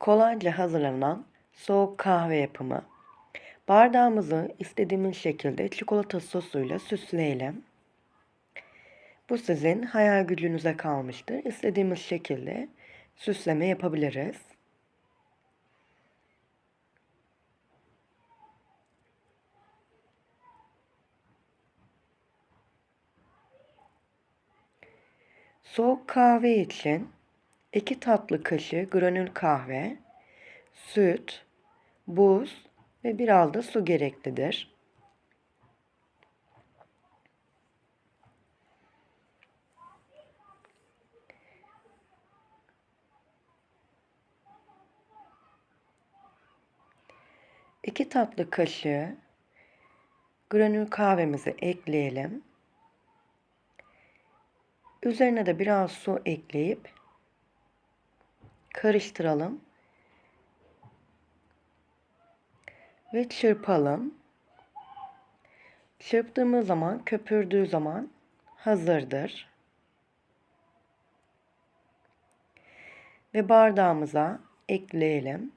Kolayca hazırlanan soğuk kahve yapımı. Bardağımızı istediğimiz şekilde çikolata sosuyla süsleyelim. Bu sizin hayal gücünüze kalmıştır. İstediğimiz şekilde süsleme yapabiliriz. Soğuk kahve için 2 tatlı kaşığı granül kahve, süt, buz ve biraz da su gereklidir. İki tatlı kaşığı granül kahvemizi ekleyelim. Üzerine de biraz su ekleyip karıştıralım. Ve çırpalım. Çırptığımız zaman, köpürdüğü zaman hazırdır. Ve bardağımıza ekleyelim.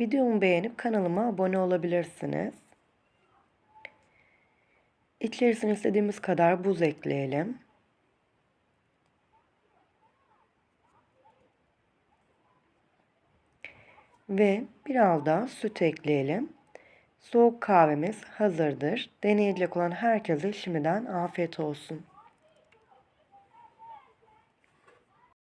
Videomu beğenip kanalıma abone olabilirsiniz. İçerisine istediğimiz kadar buz ekleyelim. Ve biraz da süt ekleyelim. Soğuk kahvemiz hazırdır. Deneyecek olan herkese şimdiden afiyet olsun.